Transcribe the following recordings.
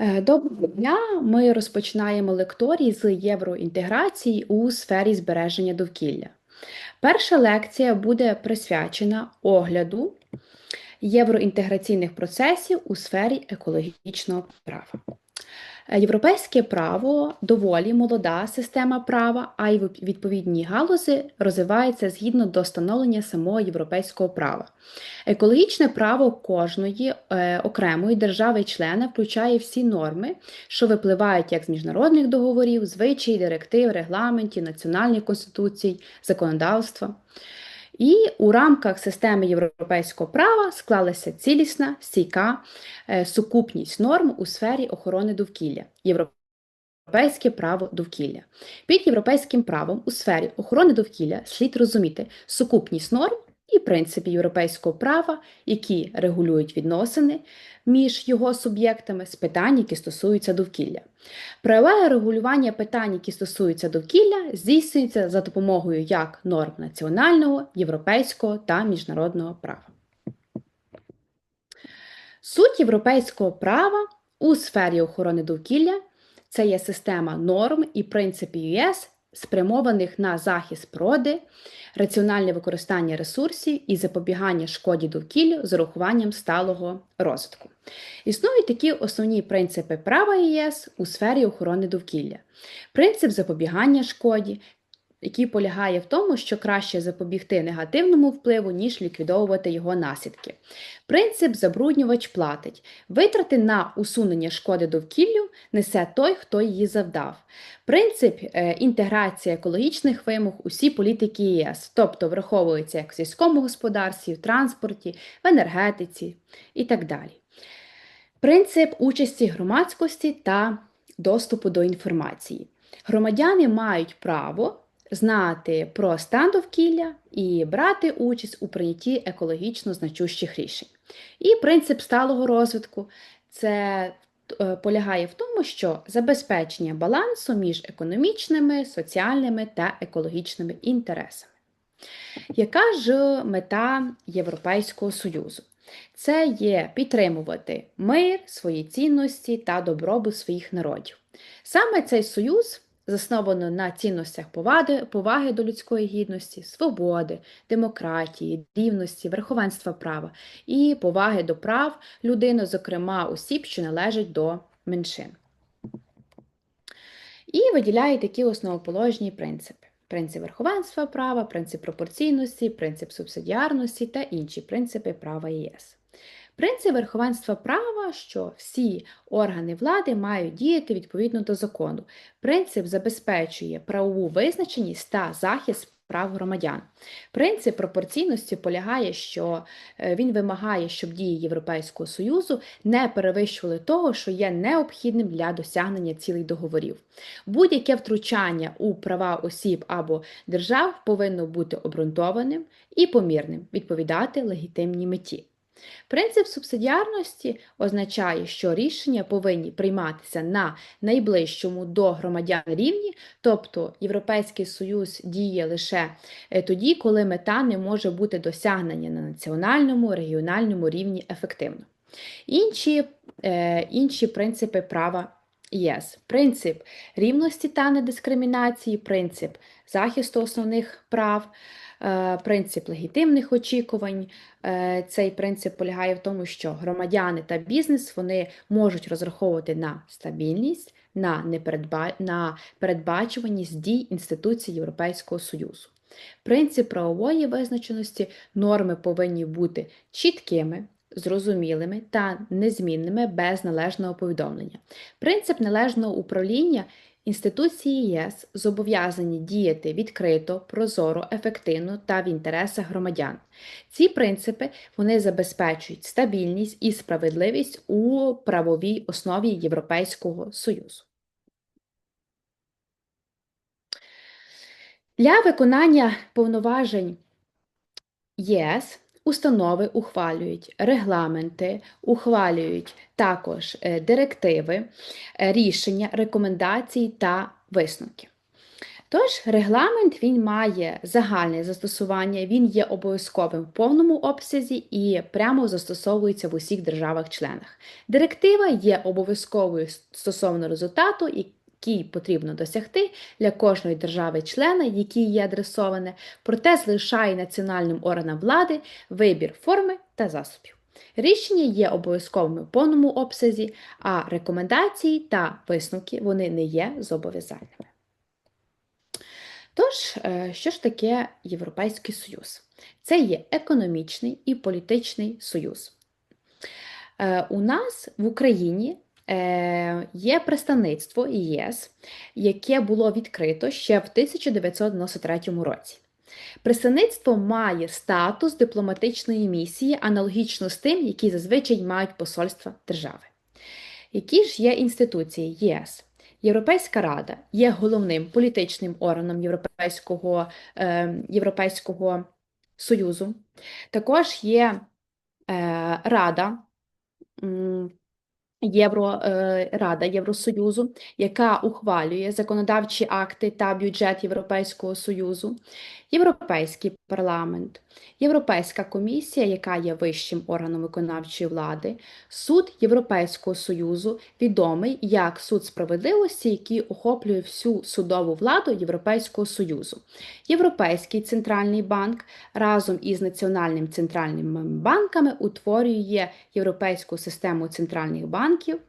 Е, Доброго дня! Ми розпочинаємо лекторій з євроінтеграції у сфері збереження довкілля. Перша лекція буде присвячена огляду євроінтеграційних процесів у сфері екологічного права. Європейське право доволі молода система права, а й відповідні галузи розвиваються згідно до становлення самого європейського права. Екологічне право кожної е, окремої держави-члена включає всі норми, що випливають як з міжнародних договорів, звичаїв, директив, регламентів, національних конституцій, законодавства. І у рамках системи європейського права склалася цілісна стійка е, сукупність норм у сфері охорони довкілля. Європейське право довкілля. Під європейським правом у сфері охорони довкілля слід розуміти сукупність норм і принципів європейського права, які регулюють відносини між його суб'єктами з питань, які стосуються довкілля. Правове регулювання питань, які стосуються довкілля, здійснюється за допомогою як норм національного, європейського та міжнародного права. Суть європейського права у сфері охорони довкілля це є система норм і принципів ЄС, спрямованих на захист природи, раціональне використання ресурсів і запобігання шкоді довкіллю з урахуванням сталого розвитку. Існують такі основні принципи права ЄС у сфері охорони довкілля. Принцип запобігання шкоді, який полягає в тому, що краще запобігти негативному впливу, ніж ліквідовувати його наслідки. Принцип забруднювач платить. Витрати на усунення шкоди довкіллю несе той, хто її завдав. Принцип е, інтеграції екологічних вимог усі політики ЄС, тобто враховується як в сільському господарстві, в транспорті, в енергетиці і так далі. Принцип участі громадськості та доступу до інформації. Громадяни мають право знати про стан довкілля і брати участь у прийнятті екологічно значущих рішень. І принцип сталого розвитку це е, полягає в тому, що забезпечення балансу між економічними, соціальними та екологічними інтересами. Яка ж мета Європейського Союзу? Це є підтримувати мир, свої цінності та добробут своїх народів. Саме цей союз засновано на цінностях поваги, поваги до людської гідності, свободи, демократії, рівності, верховенства права і поваги до прав людини, зокрема осіб, що належать до меншин. І виділяє такі основоположні принципи. Принцип верховенства права, принцип пропорційності, принцип субсидіарності та інші принципи права ЄС. Принцип верховенства права, що всі органи влади мають діяти відповідно до закону. Принцип забезпечує правову визначеність та захист прав громадян. Принцип пропорційності полягає, що е, він вимагає, щоб дії Європейського Союзу не перевищували того, що є необхідним для досягнення цілей договорів. Будь-яке втручання у права осіб або держав повинно бути обґрунтованим і помірним, відповідати легітимній меті. Принцип субсидіарності означає, що рішення повинні прийматися на найближчому до громадян рівні, тобто Європейський Союз діє лише е, тоді, коли мета не може бути досягнення на національному, регіональному рівні ефективно. Інші, е, Інші принципи права. ЄС. Принцип рівності та недискримінації, принцип захисту основних прав, принцип легітимних очікувань. Е, цей принцип полягає в тому, що громадяни та бізнес вони можуть розраховувати на стабільність, на, непередба... на передбачуваність дій інституцій Європейського Союзу. Принцип правової визначеності норми повинні бути чіткими. Зрозумілими та незмінними без належного повідомлення. Принцип належного управління Інституції ЄС зобов'язані діяти відкрито, прозоро, ефективно та в інтересах громадян. Ці принципи вони забезпечують стабільність і справедливість у правовій основі Європейського Союзу. Для виконання повноважень ЄС Установи ухвалюють регламенти, ухвалюють також е, директиви, е, рішення, рекомендації та висновки. Тож, регламент він має загальне застосування, він є обов'язковим в повному обсязі і прямо застосовується в усіх державах-членах. Директива є обов'язковою стосовно результату, який потрібно досягти для кожної держави-члена, якій є адресоване, проте залишає національним органам влади вибір форми та засобів. Рішення є обов'язковими в повному обсязі, а рекомендації та висновки вони не є зобов'язальними. Тож, е, що ж таке Європейський Союз? Це є економічний і політичний союз. Е, у нас в Україні є представництво ЄС, яке було відкрито ще в 1993 році. Представництво має статус дипломатичної місії, аналогічно з тим, які зазвичай мають посольства держави. Які ж є інституції ЄС? Європейська рада є головним політичним органом Європейського е, Європейського Союзу. Також є е, Рада. Єврорада е, Євросоюзу, яка ухвалює законодавчі акти та бюджет Європейського Союзу, Європейський парламент, Європейська комісія, яка є вищим органом виконавчої влади, суд Європейського Союзу, відомий як суд справедливості, який охоплює всю судову владу Європейського Союзу, Європейський центральний банк разом із національними центральними банками утворює європейську систему центральних банків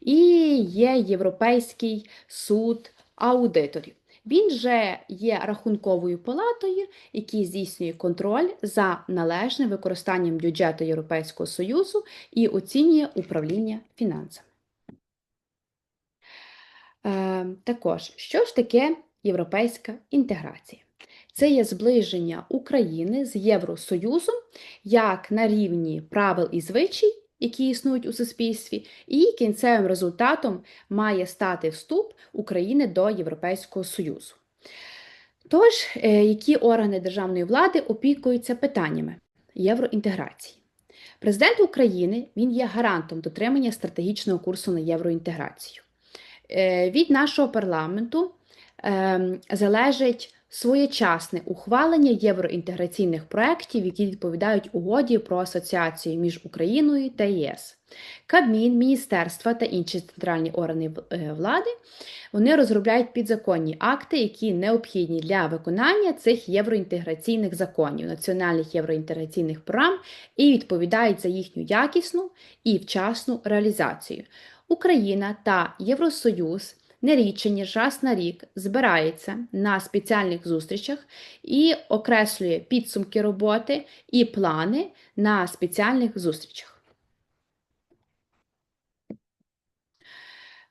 і є Європейський суд аудиторів. Він же є рахунковою палатою, який здійснює контроль за належним використанням бюджету Європейського Союзу і оцінює управління фінансами. Е, також, що ж таке європейська інтеграція? Це є зближення України з Євросоюзом як на рівні правил і звичай, які існують у суспільстві, і кінцевим результатом має стати вступ України до Європейського Союзу. Тож, е, які органи державної влади опікуються питаннями євроінтеграції? Президент України він є гарантом дотримання стратегічного курсу на євроінтеграцію. Е, від нашого парламенту ем, залежить своєчасне ухвалення євроінтеграційних проєктів, які відповідають угоді про асоціацію між Україною та ЄС. Кабмін, міністерства та інші центральні органи е, влади вони розробляють підзаконні акти, які необхідні для виконання цих євроінтеграційних законів, національних євроінтеграційних програм і відповідають за їхню якісну і вчасну реалізацію. Україна та Євросоюз не рідше, ніж раз на рік збирається на спеціальних зустрічах і окреслює підсумки роботи і плани на спеціальних зустрічах.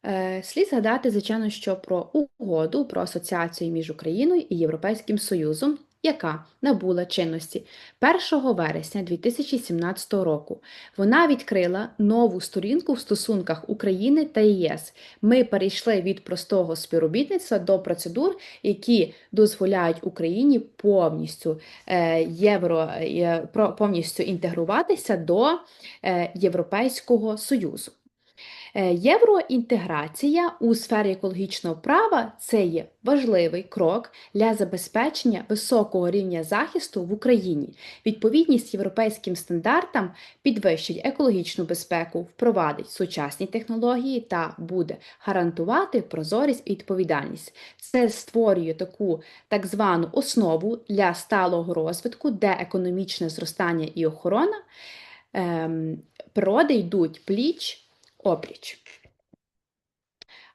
Е, слід згадати, звичайно, що про угоду про асоціацію між Україною і Європейським Союзом яка набула чинності 1 вересня 2017 року. Вона відкрила нову сторінку в стосунках України та ЄС. Ми перейшли від простого співробітництва до процедур, які дозволяють Україні повністю е, євро е, повністю інтегруватися до е, Європейського Союзу. Е, євроінтеграція у сфері екологічного права це є важливий крок для забезпечення високого рівня захисту в Україні. Відповідність європейським стандартам підвищить екологічну безпеку, впровадить сучасні технології та буде гарантувати прозорість і відповідальність. Це створює таку так звану основу для сталого розвитку, де економічне зростання і охорона ем, природи йдуть пліч опліч.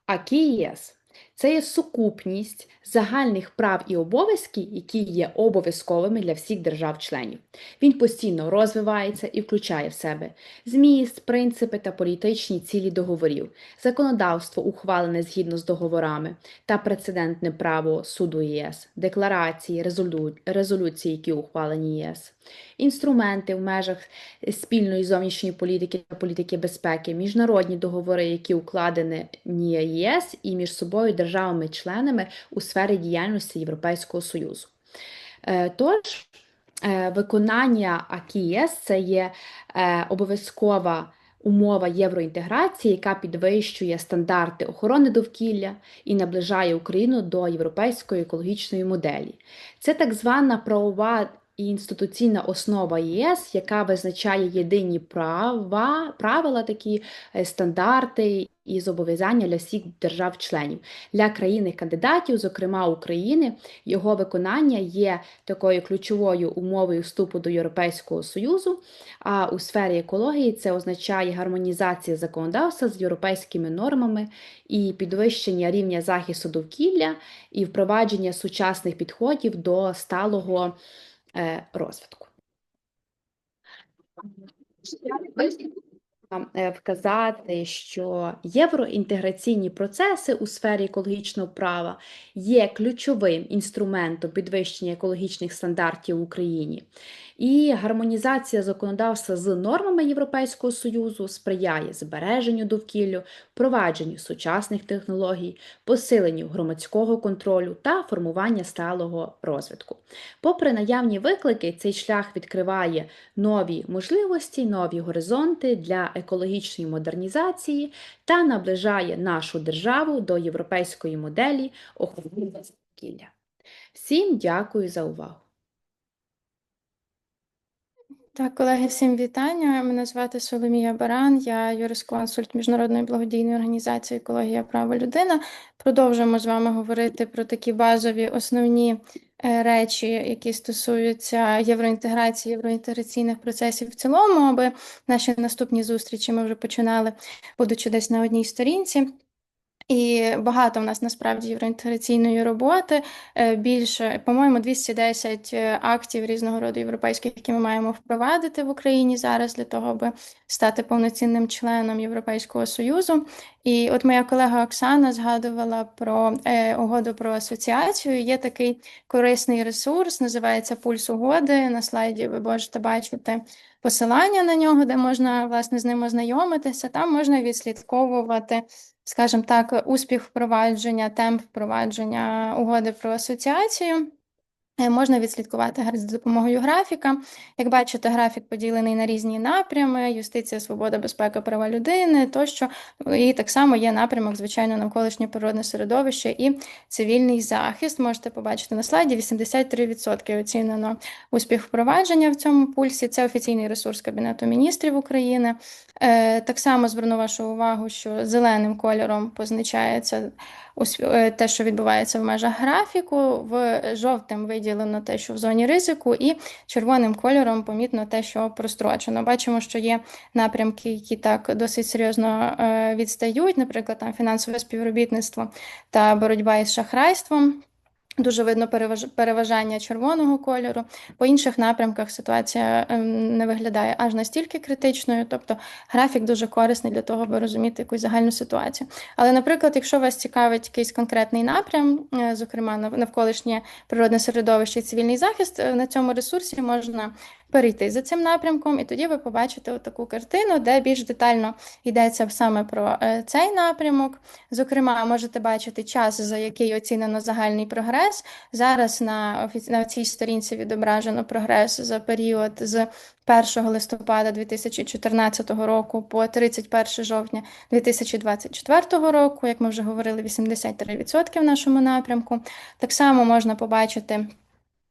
А КІЄС це є сукупність загальних прав і обов'язків, які є обов'язковими для всіх держав-членів. Він постійно розвивається і включає в себе зміст, принципи та політичні цілі договорів, законодавство, ухвалене згідно з договорами та прецедентне право суду ЄС, декларації, резолю... резолюції, які ухвалені ЄС, інструменти в межах спільної зовнішньої політики та політики безпеки, міжнародні договори, які укладені ЄС і між собою державами-членами у сфері діяльності Європейського Союзу. Е, тож, е, виконання АКІЄС це є е, обов'язкова умова євроінтеграції, яка підвищує стандарти охорони довкілля і наближає Україну до європейської екологічної моделі. Це так звана правова інституційна основа ЄС, яка визначає єдині права, правила, такі е, стандарти і зобов'язання для всіх держав-членів для країни-кандидатів, зокрема України, його виконання є такою ключовою умовою вступу до Європейського Союзу. А у сфері екології це означає гармонізація законодавства з європейськими нормами і підвищення рівня захисту довкілля і впровадження сучасних підходів до сталого розвитку. Е, Вказати, що євроінтеграційні процеси у сфері екологічного права є ключовим інструментом підвищення екологічних стандартів в Україні. І гармонізація законодавства з нормами Європейського Союзу сприяє збереженню довкілля, впровадженню сучасних технологій, посиленню громадського контролю та формування сталого розвитку. Попри наявні виклики, цей шлях відкриває нові можливості, нові горизонти для екологічної модернізації та наближає нашу державу до європейської моделі охорони довкілля. Всім дякую за увагу! Так, колеги, всім вітання. Мене звати Соломія Баран, я юрисконсульт Міжнародної благодійної організації Екологія права людина. Продовжуємо з вами говорити про такі базові основні речі, які стосуються євроінтеграції, євроінтеграційних процесів в цілому, аби наші наступні зустрічі ми вже починали, будучи десь на одній сторінці. І багато в нас насправді євроінтеграційної роботи. Е, більше, по-моєму, 210 е, актів різного роду європейських, які ми маємо впровадити в Україні зараз для того, аби стати повноцінним членом Європейського союзу. І от моя колега Оксана згадувала про е, угоду про асоціацію. Є такий корисний ресурс, називається Пульс угоди. На слайді ви можете бачити посилання на нього, де можна власне з ним ознайомитися. Там можна відслідковувати скажімо так, успіх впровадження, темп впровадження угоди про асоціацію. Е, можна відслідкувати за допомогою графіка. Як бачите, графік поділений на різні напрями: юстиція, свобода, безпека, права людини тощо. І так само є напрямок, звичайно, навколишнє природне середовище і цивільний захист. Можете побачити на слайді 83% оцінено успіх впровадження в цьому пульсі. Це офіційний ресурс Кабінету міністрів України. Е, так само зверну вашу увагу, що зеленим кольором позначається те, що відбувається в межах графіку, в жовтим виділено те, що в зоні ризику, і червоним кольором помітно те, що прострочено. Бачимо, що є напрямки, які так досить серйозно е, відстають, наприклад, там фінансове співробітництво та боротьба із шахрайством. Дуже видно переважання червоного кольору. По інших напрямках ситуація ем, не виглядає аж настільки критичною, тобто графік дуже корисний для того, аби розуміти якусь загальну ситуацію. Але, наприклад, якщо вас цікавить якийсь конкретний напрям, е, зокрема навколишнє природне середовище і цивільний захист, е, на цьому ресурсі можна перейти за цим напрямком, і тоді ви побачите таку картину, де більш детально йдеться саме про е, цей напрямок. Зокрема, можете бачити час, за який оцінено загальний прогрес. Зараз на на цій сторінці відображено прогрес за період з 1 листопада 2014 року по 31 жовтня 2024 року, як ми вже говорили, 83% в нашому напрямку. Так само можна побачити.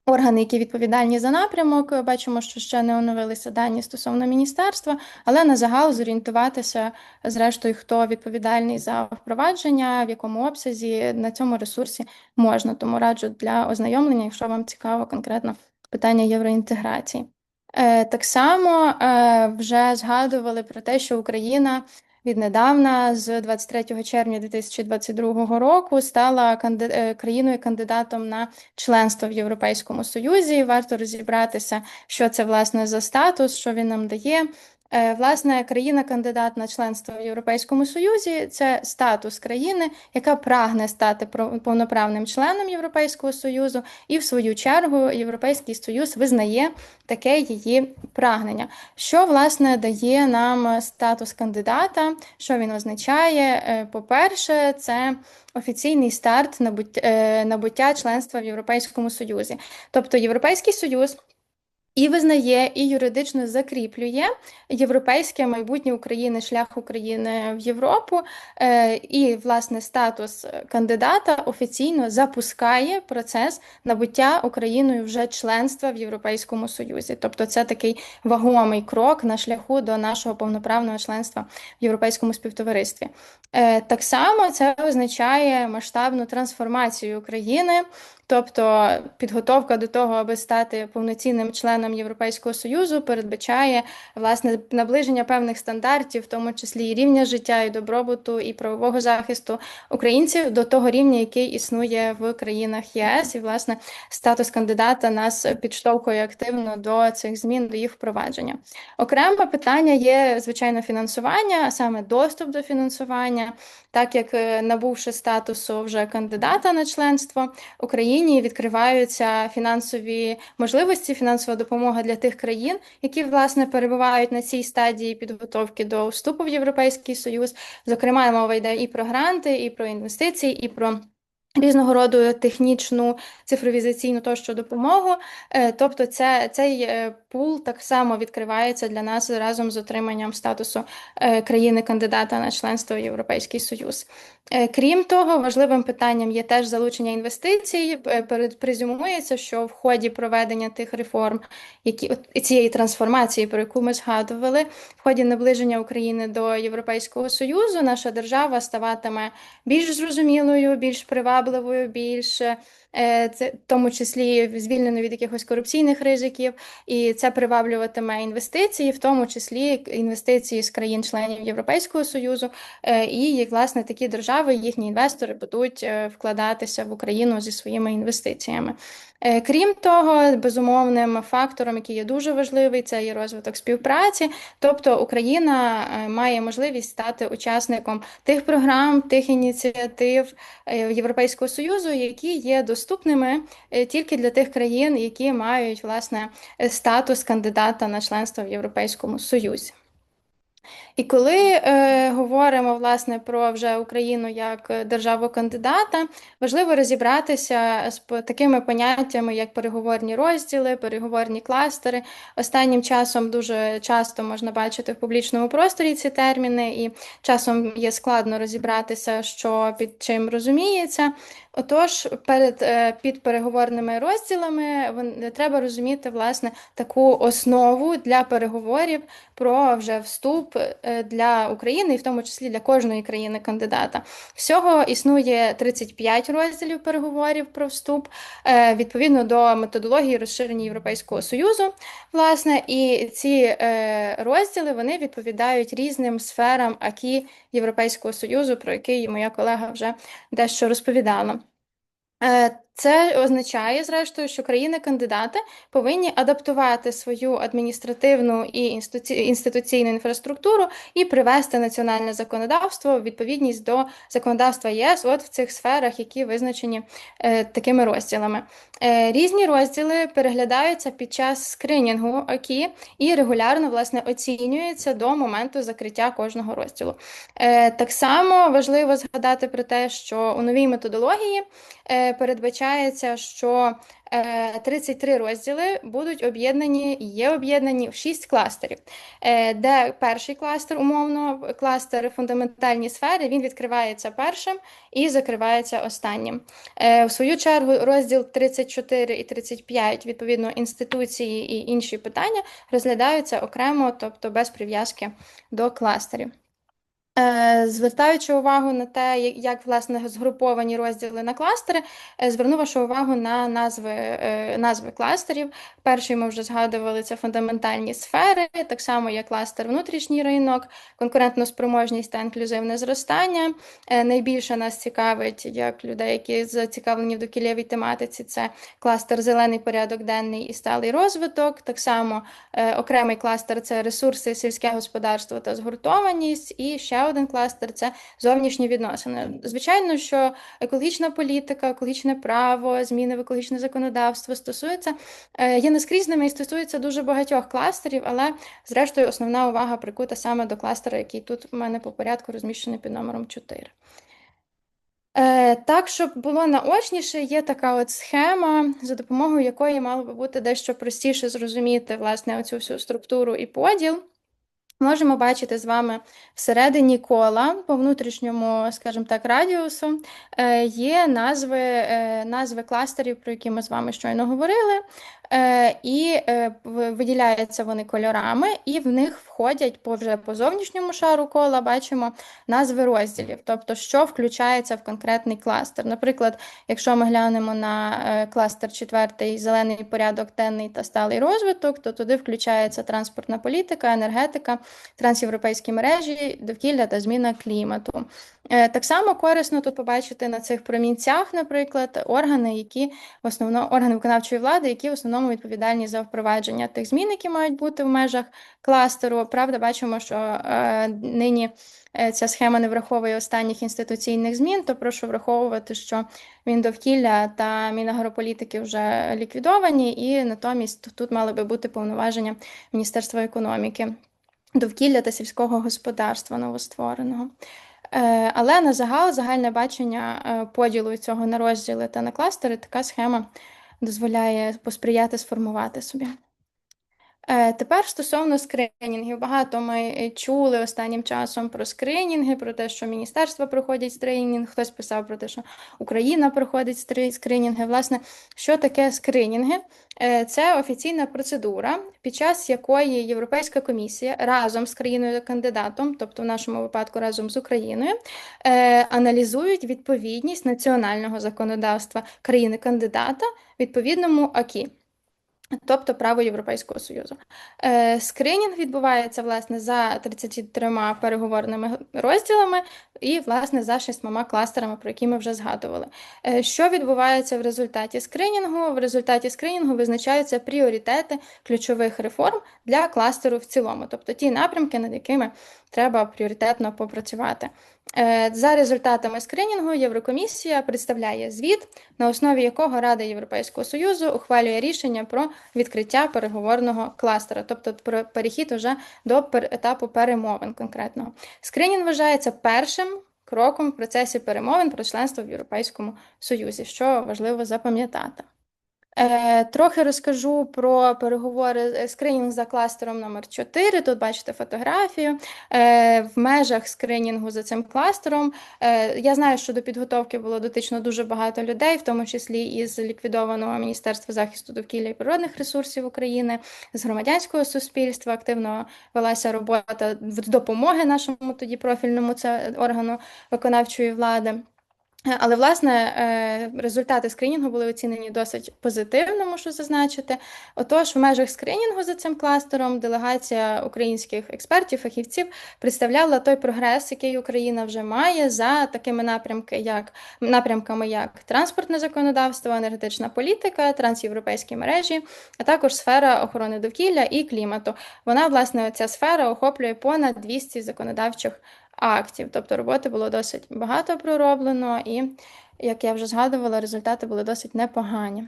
Органи, які відповідальні за напрямок, бачимо, що ще не оновилися дані стосовно міністерства, але на загал зорієнтуватися, зрештою, хто відповідальний за впровадження, в якому обсязі на цьому ресурсі можна. Тому раджу для ознайомлення, якщо вам цікаво конкретно питання євроінтеграції. Е, так само е, вже згадували про те, що Україна віднедавна, з 23 червня 2022 року, стала. Е, країною кандидатом на членство в Європейському Союзі. Варто розібратися, що це власне за статус, що він нам дає. Е, власне, країна-кандидат на членство в Європейському Союзі це статус країни, яка прагне стати повноправним членом Європейського Союзу, і в свою чергу Європейський Союз визнає таке її прагнення. Що власне дає нам статус кандидата? Що він означає? Е, по-перше, це офіційний старт е, набуття членства в Європейському Союзі, тобто Європейський Союз. І визнає і юридично закріплює європейське майбутнє України, шлях України в Європу, е, і власне статус кандидата офіційно запускає процес набуття Україною вже членства в Європейському Союзі. Тобто, це такий вагомий крок на шляху до нашого повноправного членства в європейському співтоваристві. Е, так само це означає масштабну трансформацію України. Тобто підготовка до того, аби стати повноцінним членом Європейського Союзу, передбачає власне наближення певних стандартів, в тому числі і рівня життя, і добробуту, і правового захисту українців до того рівня, який існує в країнах ЄС, і власне статус кандидата нас підштовхує активно до цих змін, до їх впровадження. Окреме питання є звичайно фінансування, а саме доступ до фінансування, так як е, набувши статусу вже кандидата на членство Україні. Україні відкриваються фінансові можливості, фінансова допомога для тих країн, які власне перебувають на цій стадії підготовки до вступу в Європейський Союз. Зокрема, мова йде і про гранти, і про інвестиції, і про Різного роду технічну цифровізаційну тощо допомогу, е, тобто це, цей е, пул так само відкривається для нас разом з отриманням статусу е, країни-кандидата на членство в Європейський Союз. Крім того, важливим питанням є теж залучення інвестицій. Презюмується, що в ході проведення тих реформ, які цієї трансформації, про яку ми згадували, в ході наближення України до Європейського Союзу, наша держава ставатиме більш зрозумілою, більш привабливою, привабливою, більш Е, це в тому числі звільнено від якихось корупційних ризиків, і це приваблюватиме інвестиції, в тому числі інвестиції з країн-членів Європейського Союзу, е, і власне такі держави, їхні інвестори будуть е, вкладатися в Україну зі своїми інвестиціями. Крім того, безумовним фактором, який є дуже важливий, це є розвиток співпраці. Тобто Україна має можливість стати учасником тих програм, тих ініціатив Європейського союзу, які є доступні доступними е, тільки для тих країн, які мають власне статус кандидата на членство в Європейському Союзі. І коли е, говоримо власне про вже Україну як державу кандидата, важливо розібратися з такими поняттями, як переговорні розділи, переговорні кластери. Останнім часом дуже часто можна бачити в публічному просторі ці терміни, і часом є складно розібратися, що під чим розуміється. Отож, перед е, під переговорними розділами треба розуміти власне таку основу для переговорів про вже вступ для України, і в тому числі для кожної країни-кандидата. Всього існує 35 розділів переговорів про вступ е, відповідно до методології розширення Європейського Союзу. Власне, і ці розділи вони відповідають різним сферам акі Європейського Союзу, про який моя колега вже дещо розповідала. Це означає, зрештою, що країни-кандидати повинні адаптувати свою адміністративну і інституційну інфраструктуру і привести національне законодавство в відповідність до законодавства ЄС, от в цих сферах, які визначені е, такими розділами. Е, різні розділи переглядаються під час скринінгу ОКІ і регулярно власне оцінюються до моменту закриття кожного розділу. Е, так само важливо згадати про те, що у новій методології е, передбачається, що 33 е, розділи будуть об'єднані є об'єднані в 6 кластерів, е, де перший кластер, умовно, кластер фундаментальні сфери, він відкривається першим і закривається останнім. Е, в свою чергу, розділ 34 і 35, відповідно, інституції і інші питання розглядаються окремо, тобто без прив'язки до кластерів. Е, звертаючи увагу на те, як власне згруповані розділи на кластери, е, зверну вашу увагу на назви е, назви кластерів. Перший ми вже згадували це фундаментальні сфери, так само як кластер внутрішній ринок, конкурентно спроможність та інклюзивне зростання. Найбільше нас цікавить, як людей, які зацікавлені в докілєвій тематиці, це кластер зелений порядок денний і сталий розвиток. Так само окремий кластер це ресурси, сільське господарство та згуртованість. і ще один кластер це зовнішні відносини. Звичайно, що екологічна політика, екологічне право, зміни в екологічне законодавство стосується е, є наскрізними і стосується дуже багатьох кластерів, але зрештою основна увага прикута саме до кластера, який тут у мене по порядку розміщений під номером 4. Е, Так, щоб було наочніше, є така от схема, за допомогою якої мало би бути дещо простіше зрозуміти власне оцю всю структуру і поділ. Можемо бачити з вами всередині кола по внутрішньому, скажімо так, радіусу е, є назви, е, назви кластерів, про які ми з вами щойно говорили. Е, і е, виділяються вони кольорами, і в них входять по вже по зовнішньому шару кола, бачимо назви розділів, тобто що включається в конкретний кластер. Наприклад, якщо ми глянемо на е, кластер четвертий зелений порядок денний та сталий розвиток, то туди включається транспортна політика, енергетика, трансєвропейські мережі, довкілля та зміна клімату. Так само корисно тут побачити на цих промінцях, наприклад, органи, які в основному органи виконавчої влади, які в основному відповідальні за впровадження тих змін, які мають бути в межах кластеру. Правда, бачимо, що е, нині е, ця схема не враховує останніх інституційних змін, то прошу враховувати, що Міндовкілля та Мінагрополітики вже ліквідовані, і натомість тут мали би бути повноваження Міністерства економіки, довкілля та сільського господарства новоствореного. Е, Але на загал, загальне бачення е, поділу цього на розділи та на кластери, така схема дозволяє посприяти сформувати собі. Е, Тепер стосовно скринінгів. Багато ми е, чули останнім часом про скринінги, про те, що міністерства проходять скринінг, хтось писав про те, що Україна проходить скринінги. Власне, що таке скринінги? Е, Це офіційна процедура, під час якої Європейська комісія разом з країною-кандидатом, тобто в нашому випадку разом з Україною, аналізують відповідність національного законодавства країни-кандидата відповідному АКІ. Тобто право Європейського Союзу. Е, скринінг відбувається власне за 33 переговорними розділами і власне за шістьма кластерами, про які ми вже згадували. Е, що відбувається в результаті скринінгу? В результаті скринінгу визначаються пріоритети ключових реформ для кластеру в цілому, тобто ті напрямки, над якими треба пріоритетно попрацювати. Е, За результатами скринінгу Єврокомісія представляє звіт, на основі якого Рада Європейського Союзу ухвалює рішення про відкриття переговорного кластера, тобто про перехід уже до етапу перемовин конкретного. Скринінг вважається першим кроком в процесі перемовин про членство в Європейському Союзі, що важливо запам'ятати. Е, Трохи розкажу про переговори е, скринінг за кластером номер 4 Тут бачите фотографію. Е, В межах скринінгу за цим кластером. Я знаю, що до підготовки було дотично дуже багато людей, в тому числі із ліквідованого Міністерства захисту довкілля і природних ресурсів України, з громадянського суспільства. Активно велася робота в допомоги нашому тоді профільному це органу виконавчої влади. Але, власне, е, результати скринінгу були оцінені досить позитивно, мушу зазначити. Отож, в межах скринінгу за цим кластером делегація українських експертів, фахівців представляла той прогрес, який Україна вже має за такими напрямки, як напрямками, як транспортне законодавство, енергетична політика, трансєвропейські мережі, а також сфера охорони довкілля і клімату. Вона, власне, ця сфера охоплює понад 200 законодавчих актів. Тобто роботи було досить багато пророблено, і, як я вже згадувала, результати були досить непогані.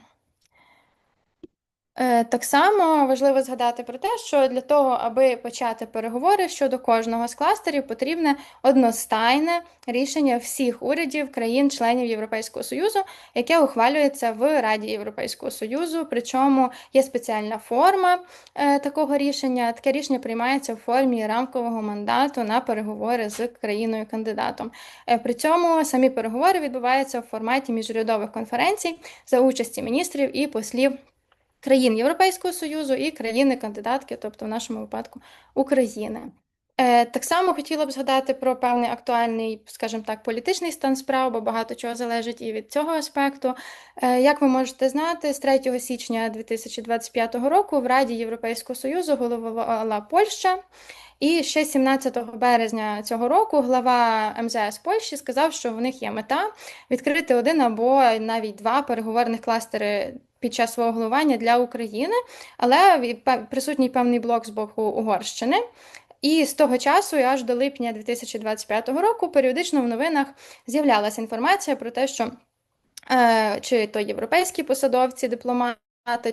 Е, Так само важливо згадати про те, що для того, аби почати переговори щодо кожного з кластерів, потрібне одностайне рішення всіх урядів країн-членів Європейського Союзу, яке ухвалюється в Раді Європейського Союзу. Причому є спеціальна форма е, такого рішення. Таке рішення приймається в формі рамкового мандату на переговори з країною-кандидатом. Е, При цьому самі переговори відбуваються в форматі міжурядових конференцій за участі міністрів і послів країн Європейського Союзу і країни-кандидатки, тобто в нашому випадку України. Е, Так само хотіла б згадати про певний актуальний, скажімо так, політичний стан справ, бо багато чого залежить і від цього аспекту. Е, Як ви можете знати, з 3 січня 2025 року в Раді Європейського Союзу головувала Польща. І ще 17 березня цього року глава МЗС Польщі сказав, що в них є мета відкрити один або навіть два переговорних кластери під час свого головування для України, але присутній певний блок з боку Угорщини. І з того часу, і аж до липня 2025 року, періодично в новинах з'являлася інформація про те, що е, чи то європейські посадовці, дипломати,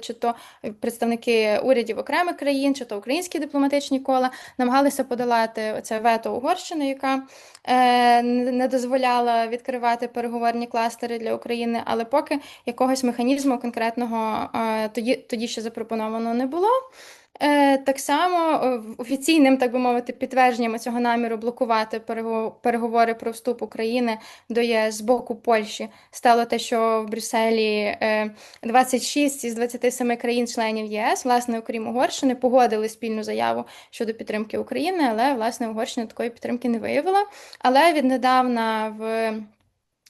чи то представники урядів окремих країн, чи то українські дипломатичні кола намагалися подолати це вето Угорщини, яка е, не дозволяла відкривати переговорні кластери для України, але поки якогось механізму конкретного е, тоді, тоді ще запропоновано не було. Е, Так само е, офіційним, так би мовити, підтвердженням цього наміру блокувати переговори про вступ України до ЄС з боку Польщі стало те, що в Брюсселі 26 із 27 країн-членів ЄС, власне, окрім Угорщини, погодили спільну заяву щодо підтримки України, але власне Угорщина такої підтримки не виявила. Але віднедавна в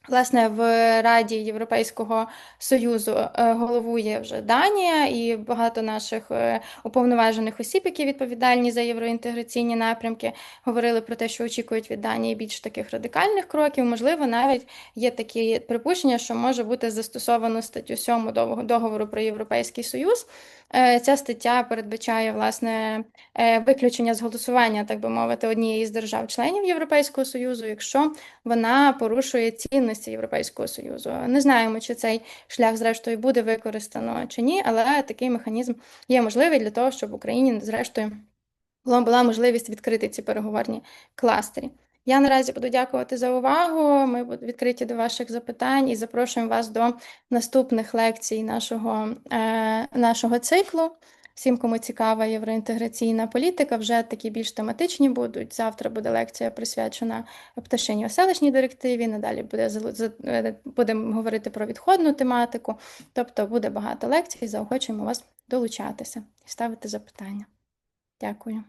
Власне, в Раді Європейського Союзу е, головує вже Данія і багато наших е, уповноважених осіб, які відповідальні за євроінтеграційні напрямки, говорили про те, що очікують від Данії більш таких радикальних кроків. Можливо, навіть є такі припущення, що може бути застосовано статтю 7 договору про Європейський Союз. Е, ця стаття передбачає власне виключення з голосування, так би мовити, однієї з держав-членів Європейського Союзу, якщо вона порушує цінності цінності Європейського Союзу. Не знаємо, чи цей шлях, зрештою, буде використано чи ні, але такий механізм є можливий для того, щоб Україні, зрештою, була можливість відкрити ці переговорні кластері. Я наразі буду дякувати за увагу. Ми відкриті до ваших запитань і запрошуємо вас до наступних лекцій нашого, е, нашого циклу. Всім, кому цікава євроінтеграційна політика, вже такі більш тематичні будуть. Завтра буде лекція присвячена пташині оселищній директиві. Надалі буде е, будемо говорити про відходну тематику. Тобто буде багато лекцій. Заохочуємо вас долучатися і ставити запитання. Дякую.